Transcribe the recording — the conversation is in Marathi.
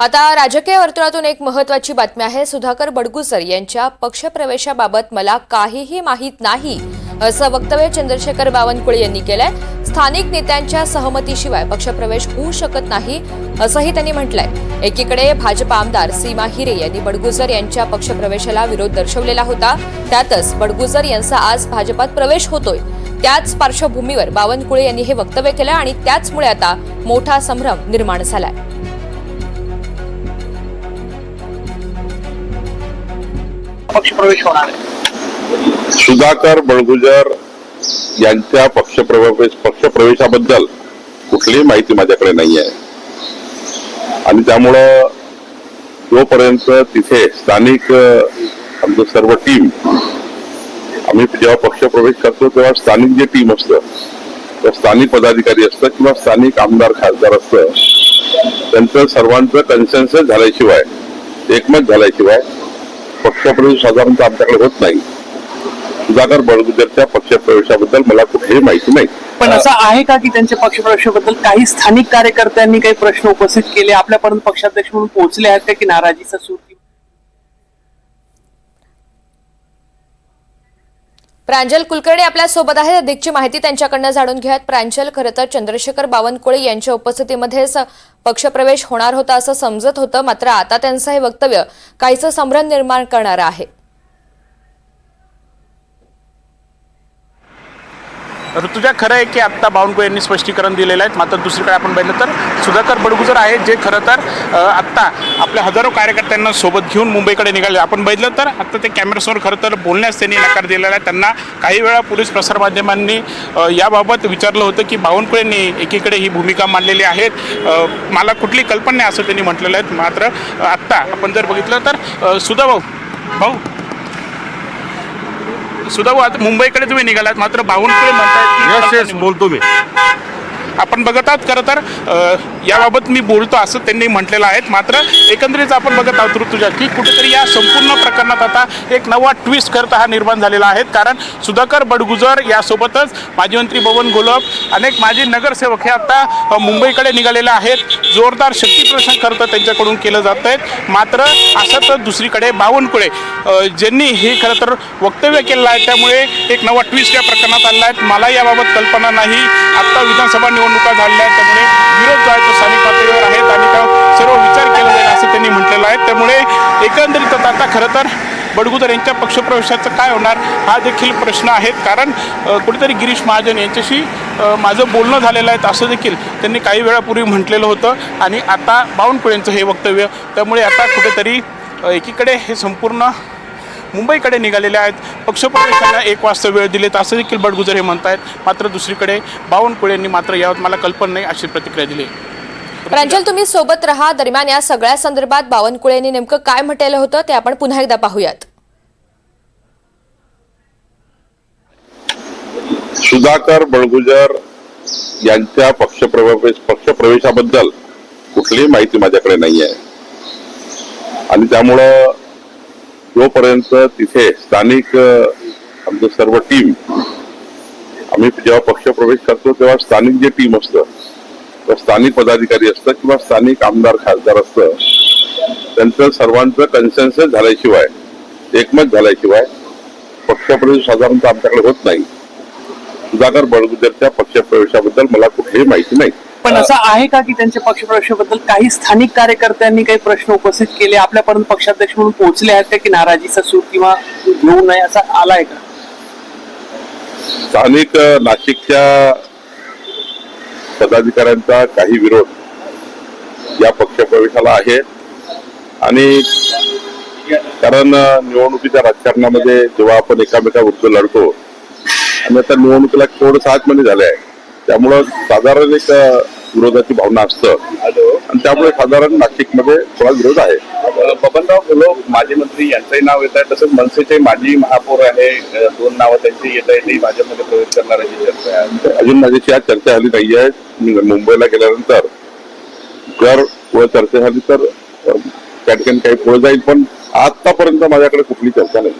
आता राजकीय वर्तुळातून एक महत्वाची बातमी आहे. सुधाकर बडगुसर यांच्या पक्षप्रवेशाबाबत मला काहीही माहीत नाही असं वक्तव्य चंद्रशेखर बावनकुळे यांनी केलंय. स्थानिक नेत्यांच्या सहमतीशिवाय पक्षप्रवेश होऊ शकत नाही असंही त्यांनी म्हटलंय. एकीकडे भाजप आमदार सीमा हिरे यांनी बडगुजर यांच्या पक्षप्रवेशाला विरोध दर्शवलेला होता. त्यातच बडगुजर यांचा आज भाजपात प्रवेश होतोय. त्याच पार्श्वभूमीवर बावनकुळे यांनी हे वक्तव्य केलं आणि त्याचमुळे आता मोठा संभ्रम निर्माण झालाय. पक्षप्रवेश होणार आहे. सुधाकर बळगुजर यांच्या पक्षप्रवेश पक्षप्रवेशाबद्दल कुठलीही माहिती माझ्याकडे नाही आहे आणि त्यामुळं जोपर्यंत तिथे स्थानिक आमचं सर्व टीम आम्ही जेव्हा पक्षप्रवेश करतो तेव्हा स्थानिक जे टीम असतं तर स्थानिक पदाधिकारी असतं किंवा स्थानिक आमदार खासदार असतं त्यांचं सर्वांचं कन्सेन्स झाल्याशिवाय एकमत झाल्याशिवाय पक्षप्रवेश साधारणतः आमच्याकडे होत नाही. सुधाकर बळगुजरच्या पक्षप्रवेशाबद्दल मला कुठेही माहिती नाही. पण असं आहे का की त्यांच्या पक्षप्रवेशाबद्दल काही स्थानिक कार्यकर्त्यांनी काही प्रश्न उपस्थित केले आपल्यापर्यंत पक्षाध्यक्ष म्हणून पोहोचले आहेत का की नाराजीचा सूर प्रांजल कुलकर्णी आपल्यासोबत आहे अधिकची माहिती त्यांच्याकडनं जाणून घ्यात प्रांजल खरं तर चंद्रशेखर बावनकुळे यांच्या उपस्थितीमध्येच पक्षप्रवेश होणार होता असं समजत होतं. मात्र आता त्यांचं हे वक्तव्य काहीसं संभ्रम निर्माण करणारं आहे. ऋतुजा खरं आहे की आत्ता बावनकुळे यांनी स्पष्टीकरण दिलेलं आहे. मात्र दुसरीकडे आपण बघितलं तर सुधाकर बडगुजर आहेत जे खरं तर आत्ता आपल्या हजारो कार्यकर्त्यांना सोबत घेऊन मुंबईकडे निघाले. आपण बघितलं तर आत्ता ते कॅमेऱ्यासमोर खरं तर बोलण्यास त्यांनी नकार दिलेला आहे. त्यांना काही वेळा पोलीस प्रसारमाध्यमांनी याबाबत विचारलं होतं की बावनकुळेंनी एकीकडे ही भूमिका मांडलेली आहे. मला कुठली कल्पना नाही असं त्यांनी म्हटलेलं आहे. मात्र आत्ता आपण जर बघितलं तर सुधा भाऊ भाऊ भाऊ आता मुंबईकडे तुम्ही निघालात मात्र बावनकुळे म्हणतायत येस बोलतो मी. आपण बघत आहात खरं तर याबाबत मी बोलतो असं त्यांनी म्हटलेलं आहे. मात्र एकंदरीत आपण बघत आहोत ऋतुजा की कुठेतरी या संपूर्ण प्रकरणात आता एक नवा ट्विस्ट करता हा निर्माण झालेला आहे. कारण सुधाकर बडगुजर यासोबतच माजी मंत्री बबन गोलब अनेक माजी नगरसेवक हे आता मुंबईकडे निघालेले आहेत. जोरदार शक्तीप्रदर्शन खरं तर त्यांच्याकडून केलं जात आहे. मात्र असंच दुसरीकडे बावनकुळे ज्यांनी हे खरं तर वक्तव्य केलेलं आहे त्यामुळे एक नवा ट्विस्ट या प्रकरणात आलेला आहे. मला याबाबत कल्पना नाही. आत्ता विधानसभा निवडणुका झालेल्या आहेत त्यामुळे विरोध जो आहे तो स्थानिक पातळीवर आहेत आणि सर्व विचार केला जाईल असं त्यांनी म्हटलेलं आहे. त्यामुळे एकंदरीत आता खरं तर बडगुजर यांच्या पक्षप्रवेशाचं काय होणार हा देखील प्रश्न आहे कारण कुठेतरी गिरीश महाजन यांच्याशी माझं बोलणं झालेलं आहे असं देखील त्यांनी काही वेळापूर्वी म्हटलेलं होतं. आणि आता बावनकुळेंचं हे वक्तव्य त्यामुळे आता कुठेतरी एकीकडे हे संपूर्ण मुंबईकडे निघालेले आहेत. पक्षप्रवेशाला एक वाजता वेळ दिलेत असं देखील बडगुजर हे आहेत मात्र दुसरीकडे बावनकुळेंनी मात्र यावर मला कल्पना नाही अशी प्रतिक्रिया दिली. आहे प्रांजल तुम्ही सोबत राहा. दरम्यान या सगळ्या संदर्भात बावनकुळेंनी नेमकं काय म्हटलेलं होतं ते आपण पुन्हा एकदा पाहूयात. सुधाकर बळगुजर यांच्या पक्षप्रवेश पक्षप्रवेशाबद्दल कुठलीही माहिती माझ्याकडे नाही आहे आणि त्यामुळं जोपर्यंत तिथे स्थानिक आमचं सर्व टीम आम्ही जेव्हा पक्षप्रवेश करतो तेव्हा स्थानिक जे टीम असतं किंवा स्थानिक पदाधिकारी असतं किंवा स्थानिक आमदार खासदार असतं त्यांचं सर्वांचं कन्सेन्सस झाल्याशिवाय एकमत झाल्याशिवाय पक्षप्रवेश साधारणतः आमच्याकडे होत नाही. सुधाकर बळगुजरच्या पक्षप्रवेशाबद्दल मला कुठेही माहिती नाही. पण असं आहे का की त्यांच्या पक्षप्रवेशाबद्दल काही स्थानिक कार्यकर्त्यांनी काही प्रश्न उपस्थित केले आपल्यापर्यंत पक्षाध्यक्ष म्हणून पोहोचले आहेत का की नाराजीचा सूर किंवा घेऊ नये असा आलाय का? स्थानिक नाशिकच्या पदाधिकाऱ्यांचा काही विरोध या पक्षप्रवेशाला आहे. आणि कारण निवडणुकीच्या राजकारणामध्ये जेव्हा आपण एकामेकाविरुद्ध लढतो आणि आता निवडणुकीला थोडं आतमध्ये झाले आहे? त्यामुळं साधारण एक विरोधाची भावना असतं. आणि त्यामुळे साधारण नाशिकमध्ये थोडा विरोध आहे. बबनराव गुलो माजी मंत्री यांचंही नाव येत आहे. तसंच मनसेचे माजी महापौर आहे. दोन नावं त्यांची येत आहे तेही भाजपमध्ये प्रवेश करणार अशी चर्चा आहे. अजून माझ्याशी आज चर्चा झाली नाहीये मी मुंबईला गेल्यानंतर जर व चर्चा झाली तर त्या ठिकाणी काही पुढे जाईल. पण आतापर्यंत माझ्याकडे कुठली चर्चा नाही.